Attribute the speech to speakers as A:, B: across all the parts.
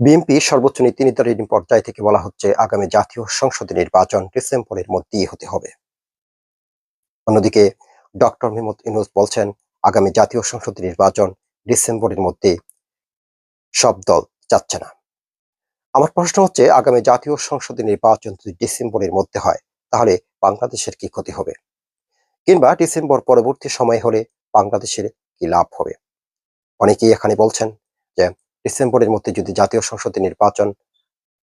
A: BNP সর্বোচ্চ নীতি নির্ধারণী পর্যায় থেকে বলা হচ্ছে, আগামী জাতীয় সংসদ নির্বাচন ডিসেম্বরের মধ্যেই হতে হবে। অন্যদিকে, ডক্টর মেহমুদ ইউনুস বলছেন, আগামী জাতীয় সংসদ নির্বাচন ডিসেম্বরের মধ্যে সব দল চাচ্ছে না। আমার প্রশ্ন হচ্ছে, আগামী জাতীয় সংসদ নির্বাচন যদি ডিসেম্বরের মধ্যে হয়, তাহলে বাংলাদেশের কি ক্ষতি হবে? কিংবা ডিসেম্বর পরবর্তী সময় হলে বাংলাদেশের কি লাভ হবে? অনেকেই এখানে বলছেন যে ডিসেম্বরের মধ্যে যদি জাতীয় সংসদে নির্বাচন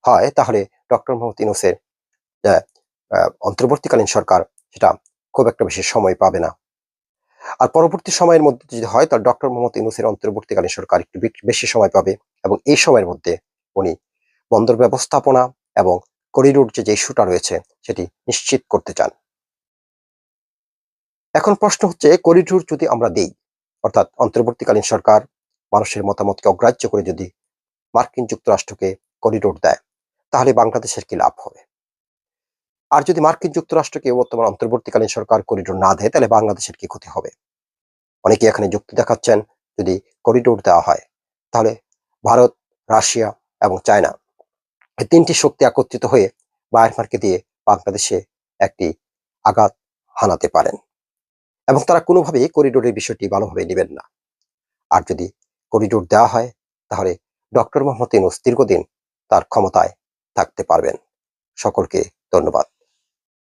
A: হয় তাহলে ডক্টর মোহাম্মদ আহ, অন্তর্বর্তীকালীন সরকার সেটা খুব একটা বেশি সময় পাবে না। আর পরবর্তী সময়ের মধ্যে যদি হয় তাহলে ডক্টর মোহাম্মদ ইউনুসের অন্তর্বর্তীকালীন সরকার একটু বেশি সময় পাবে এবং এই সময়ের মধ্যে উনি বন্দর ব্যবস্থাপনা এবং করিডোর যে ইস্যুটা রয়েছে সেটি নিশ্চিত করতে চান। এখন প্রশ্ন হচ্ছে করিডোর যদি আমরা দেই অর্থাৎ অন্তর্বর্তীকালীন সরকার মানুষের মতামতকে অগ্রাহ্য করে যদি মার্কিন যুক্তরাষ্ট্রকে করিডোর দেয়, তাহলে বাংলাদেশের কি লাভ হবে? আর যদি মার্কিন যুক্তরাষ্ট্রকে বর্তমান অন্তর্বর্তীকালীন সরকার করিডোর না দেয়, তাহলে বাংলাদেশের কি ক্ষতি হবে? অনেকে এখানে যুক্তি দেখাচ্ছেন, যদি করিডোর দেওয়া হয়, তাহলে ভারত, রাশিয়া এবং চায়না এই তিনটি শক্তি একত্রিত হয়ে বায়ারমার্কে দিয়ে বাংলাদেশে একটি আঘাত হানাতে পারেন। এবং তারা কোনোভাবেই করিডোরের বিষয়টি ভালোভাবে নেবেন না। আর যদি করিডোর দেওয়া হয় তাহলে ডক্টর মোহাম্মদ ইউনুস দীর্ঘদিন তার ক্ষমতায় থাকতে পারবেন। সকলকে ধন্যবাদ।